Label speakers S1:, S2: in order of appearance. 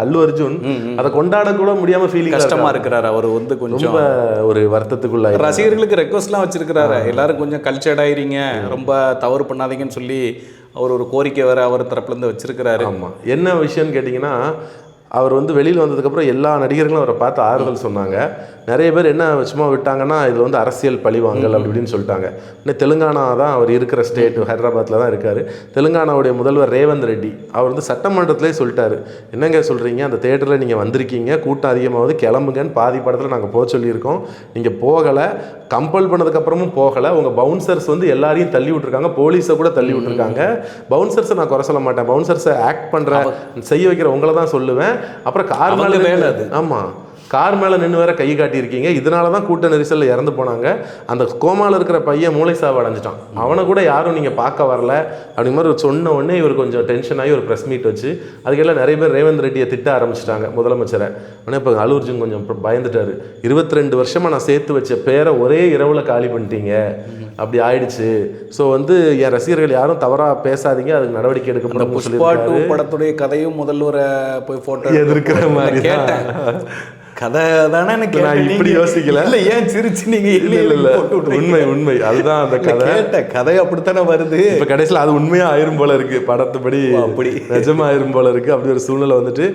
S1: அல்லு அர்ஜுன் அதை கொண்டாட கூட முடியாம ஃபீலிங்
S2: கஷ்டமா இருக்கிறாரு அவர் வந்து கொஞ்சம்
S1: ஒரு வருத்தத்துக்குள்ள
S2: ரசிகர்களுக்கு ரெக்வஸ்ட்லாம் வச்சிருக்கிறாரு. எல்லாரும் கொஞ்சம் கல்ச்சர்ட் ஆயிருங்க ரொம்ப தவறு பண்ணாதீங்கன்னு சொல்லி அவர் ஒரு கோரிக்கை வேற அவர் தரப்புல இருந்து வச்சிருக்கிறாரு.
S1: ஆமா. என்ன விஷயம்னு கேட்டிங்கன்னா அவர் வந்து வெளியில் வந்ததுக்கப்புறம் எல்லா நடிகர்களும் அவரை பார்த்து ஆறுதல் சொன்னாங்க. நிறைய பேர் என்ன சும்மா விட்டாங்கன்னா இது வந்து அரசியல் பழிவாங்கல் அப்படி இப்படின்னு சொல்லிட்டாங்க. இன்னும் தெலுங்கானா தான் அவர் இருக்கிற ஸ்டேட் ஹைதராபாத்தில் தான் இருக்கார். தெலுங்கானாவுடைய முதல்வர் ரேவந்த் ரெட்டி அவர் வந்து சட்டமன்றத்திலே சொல்லிட்டாரு. என்னங்க சொல்கிறீங்க அந்த தேட்டரில் நீங்கள் வந்திருக்கீங்க. கூட்டம் அதிகமாகுது. கிளம்புங்கன்னு பாதி படத்தில் நாங்கள் போக சொல்லியிருக்கோம். நீங்கள் போகலை. கம்பல் பண்ணதுக்கப்புறமும் போகலை. உங்கள் பவுன்சர்ஸ் வந்து எல்லாரையும் தள்ளி விட்டுருக்காங்க. போலீஸை கூட தள்ளி விட்டுருக்காங்க. பவுன்சர்ஸை நான் குறை சொல்ல மாட்டேன். பவுன்சர்ஸை ஆக்ட் பண்ணுற செய்ய வைக்கிற உங்களை தான் சொல்லுவேன். அப்புறம் கார் மேலே
S2: அது.
S1: ஆமாம் கார் மேலே நின்று வேற கை காட்டியிருக்கீங்க. இதனால தான் கூட்ட நெரிசலில் இறந்து போனாங்க. அந்த கோமால இருக்கிற பையன் மூளை சாவு அடைஞ்சிட்டான். அவனை கூட யாரும் நீங்கள் பார்க்க வரல. அப்படி மாதிரி சொன்ன உடனே இவர் கொஞ்சம் டென்ஷன் ஆகி ஒரு ப்ரெஸ் மீட் வச்சு அதுக்கெல்லாம் நிறைய பேர் ரேவந்த் ரெட்டியை திட்ட ஆரம்பிச்சிட்டாங்க முதலமைச்சரை. உடனே இப்போ அலுவர்ஜுன் கொஞ்சம் பயந்துட்டாரு. இருபத்தி ரெண்டு வருஷமாக நான் சேர்த்து வச்ச பேரை ஒரே இரவில் காலி பண்ணிட்டீங்க. அப்படி ஆயிடுச்சு. ஸோ வந்து என் ரசிகர்கள் யாரும் தவறாக பேசாதீங்க. அதுக்கு நடவடிக்கை
S2: அந்த
S1: எடுக்கப்படும்
S2: படத்துடைய கதையும் முதல்வரை போய் போட்டோ
S1: எதிர்க்கிற மாதிரி
S2: கதை தானே எனக்கு
S1: நான். இப்படி யோசிக்கல.
S2: இல்ல ஏன் சிரிச்சு நீங்க
S1: இல்ல இல்ல இல்ல? உண்மை உண்மை அதுதான் அந்த கதை
S2: கேட்டேன் கதை அப்படித்தானே வருது
S1: இப்ப கடைசியில அது உண்மையா ஆயிரும் போல இருக்கு படத்துப்படி
S2: ஓ, அப்படி.
S1: நிஜமா ஆயிரும் போல இருக்கு அப்படி ஒரு சூழ்நிலை வந்துட்டு